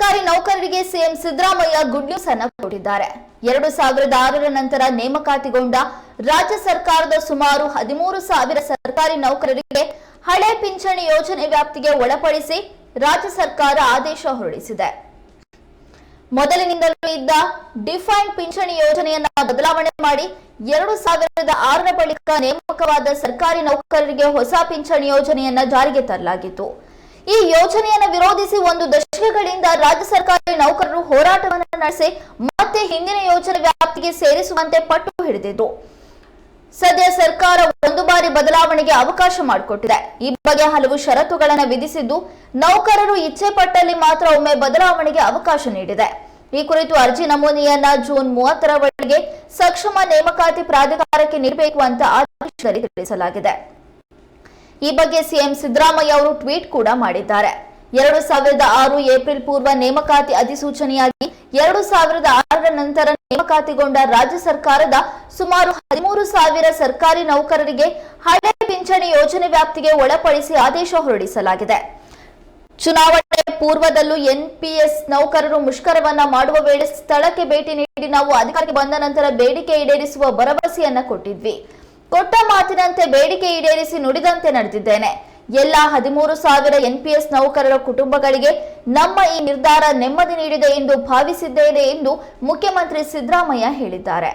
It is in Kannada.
ಸರ್ಕಾರಿ ನೌಕರರಿಗೆ ಸಿಎಂ ಸಿದ್ದರಾಮಯ್ಯ ಗುಡ್ ನ್ಯೂಸ್ ಅನ್ನ ಕೊಟ್ಟಿದ್ದಾರೆ. ಎರಡು ಸಾವಿರದ ಆರರ ನಂತರ ನೇಮಕಾತಿಗೊಂಡ ರಾಜ್ಯ ಸರ್ಕಾರದ ಸುಮಾರು ಹದಿಮೂರು ಸಾವಿರ ಸರ್ಕಾರಿ ನೌಕರರಿಗೆ ಹಳೆ ಪಿಂಚಣಿ ಯೋಜನೆ ವ್ಯಾಪ್ತಿಗೆ ಒಳಪಡಿಸಿ ರಾಜ್ಯ ಸರ್ಕಾರ ಆದೇಶ ಹೊರಡಿಸಿದೆ. ಮೊದಲಿನಿಂದಲೂ ಇದ್ದ ಡಿಫೈನ್ಡ್ ಪಿಂಚಣಿ ಯೋಜನೆಯನ್ನ ಬದಲಾವಣೆ ಮಾಡಿ ಎರಡು ಸಾವಿರದ ಆರರ ಬಳಿಕ ನೇಮಕವಾದ ಸರ್ಕಾರಿ ನೌಕರರಿಗೆ ಹೊಸ ಪಿಂಚಣಿ ಯೋಜನೆಯನ್ನ ಜಾರಿಗೆ ತರಲಾಗಿತ್ತು. ಈ ಯೋಜನೆಯನ್ನು ವಿರೋಧಿಸಿ ಒಂದು ದಶಕಗಳಿಂದ ರಾಜ್ಯ ಸರ್ಕಾರಿ ನೌಕರರು ಹೋರಾಟವನ್ನು ನಡೆಸಿ ಮತ್ತೆ ಹಿಂದಿನ ಯೋಜನೆ ವ್ಯಾಪ್ತಿಗೆ ಸೇರಿಸುವಂತೆ ಪಟ್ಟು ಹಿಡಿದಿದ್ರು ಸದ್ಯ ಸರ್ಕಾರ ಒಂದು ಬಾರಿ ಬದಲಾವಣೆಗೆ ಅವಕಾಶ ಮಾಡಿಕೊಟ್ಟಿದೆ. ಈ ಬಗ್ಗೆ ಹಲವು ಷರತ್ತುಗಳನ್ನು ವಿಧಿಸಿದ್ದು, ನೌಕರರು ಇಚ್ಛೆ ಪಟ್ಟಲ್ಲಿ ಮಾತ್ರ ಒಮ್ಮೆ ಬದಲಾವಣೆಗೆ ಅವಕಾಶ ನೀಡಿದೆ. ಈ ಕುರಿತು ಅರ್ಜಿ ನಮೂನೆಯನ್ನ ಜೂನ್ ಮೂವತ್ತರ ಒಳಗೆ ಸಕ್ಷಮ ನೇಮಕಾತಿ ಪ್ರಾಧಿಕಾರಕ್ಕೆ ನೀಡಬೇಕು ಅಂತ ಆದೇಶದಲ್ಲಿ ತಿಳಿಸಲಾಗಿದೆ. ಈ ಬಗ್ಗೆ ಸಿಎಂ ಸಿದ್ದರಾಮಯ್ಯ ಅವರು ಟ್ವೀಟ್ ಕೂಡ ಮಾಡಿದ್ದಾರೆ. ಎರಡು ಸಾವಿರದ ಆರು ಏಪ್ರಿಲ್ ಪೂರ್ವ ನೇಮಕಾತಿ ಅಧಿಸೂಚನೆಯಾಗಿ ಎರಡು ಸಾವಿರದ ಆರರ ನಂತರ ನೇಮಕಾತಿಗೊಂಡ ರಾಜ್ಯ ಸರ್ಕಾರದ ಸುಮಾರು ಹದಿಮೂರು ಸಾವಿರ ಸರ್ಕಾರಿ ನೌಕರರಿಗೆ ಹಳೆ ಪಿಂಚಣಿ ಯೋಜನೆ ವ್ಯಾಪ್ತಿಗೆ ಒಳಪಡಿಸಿ ಆದೇಶ ಹೊರಡಿಸಲಾಗಿದೆ. ಚುನಾವಣೆ ಪೂರ್ವದಲ್ಲೂ ಎನ್ಪಿಎಸ್ ನೌಕರರು ಮುಷ್ಕರವನ್ನ ಮಾಡುವ ವೇಳೆ ಸ್ಥಳಕ್ಕೆ ಭೇಟಿ ನೀಡಿ ನಾವು ಅಧಿಕಾರಕ್ಕೆ ಬಂದ ನಂತರ ಬೇಡಿಕೆ ಈಡೇರಿಸುವ ಭರವಸೆಯನ್ನ ಕೊಟ್ಟಿದ್ವಿ. ಕೊಟ್ಟ ಮಾತಿನಂತೆ ಬೇಡಿಕೆ ಈಡೇರಿಸಿ ನುಡಿದಂತೆ ನಡೆದಿದ್ದೇನೆ. ಎಲ್ಲ ಹದಿಮೂರು ಸಾವಿರ ಎನ್ಪಿಎಸ್ ನೌಕರರ ಕುಟುಂಬಗಳಿಗೆ ನಮ್ಮ ಈ ನಿರ್ಧಾರ ನೆಮ್ಮದಿ ನೀಡಿದೆ ಎಂದು ಭಾವಿಸಿದ್ದೇನೆ ಎಂದು ಮುಖ್ಯಮಂತ್ರಿ ಸಿದ್ದರಾಮಯ್ಯ ಹೇಳಿದ್ದಾರೆ.